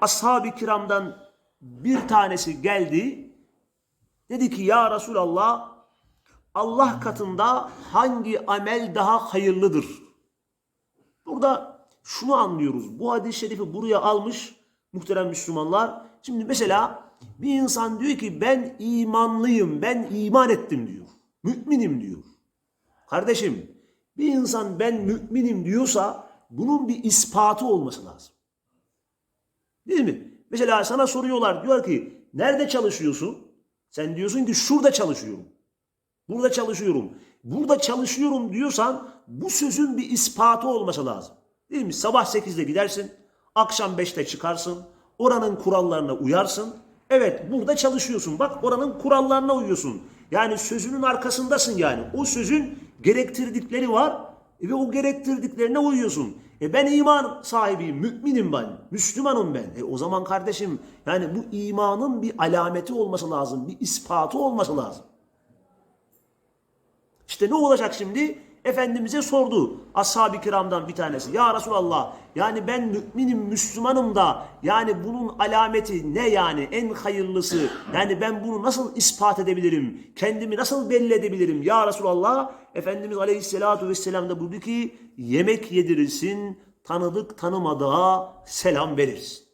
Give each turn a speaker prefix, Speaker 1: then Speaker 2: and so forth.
Speaker 1: ashab-ı kiramdan bir tanesi geldi. Dedi ki ya Resulallah Allah katında hangi amel daha hayırlıdır? Burada şunu anlıyoruz. Bu hadis-i şerifi buraya almış muhterem Müslümanlar. Şimdi mesela bir insan diyor ki ben imanlıyım, ben iman ettim diyor. Müminim diyor. Kardeşim bir insan ben müminim diyorsa bunun bir ispatı olması lazım. Değil mi? Mesela sana soruyorlar diyor ki nerede çalışıyorsun? Sen diyorsun ki şurada çalışıyorum. Burada çalışıyorum. Burada çalışıyorum diyorsan bu sözün bir ispatı olması lazım. Değil mi? Sabah 8'de gidersin, akşam 5'te çıkarsın, oranın kurallarına uyarsın. Evet burada çalışıyorsun. Bak oranın kurallarına uyuyorsun. Yani sözünün arkasındasın yani. O sözün gerektirdikleri var e ve o gerektirdiklerine uyuyorsun. E ben iman sahibiyim, müminim ben, Müslümanım ben. E o zaman kardeşim yani bu imanın bir alameti olması lazım, bir ispatı olması lazım. İşte ne olacak şimdi? Efendimiz'e sordu ashab-ı kiramdan bir tanesi. Ya Resulallah yani ben müminim, Müslümanım da yani bunun alameti ne yani en hayırlısı? Yani ben bunu nasıl ispat edebilirim? Kendimi nasıl belli edebilirim? Ya Resulallah Efendimiz Aleyhisselatü Vesselam da buyurdu ki yemek yedirirsin, tanıdık tanımadığa selam verirsin.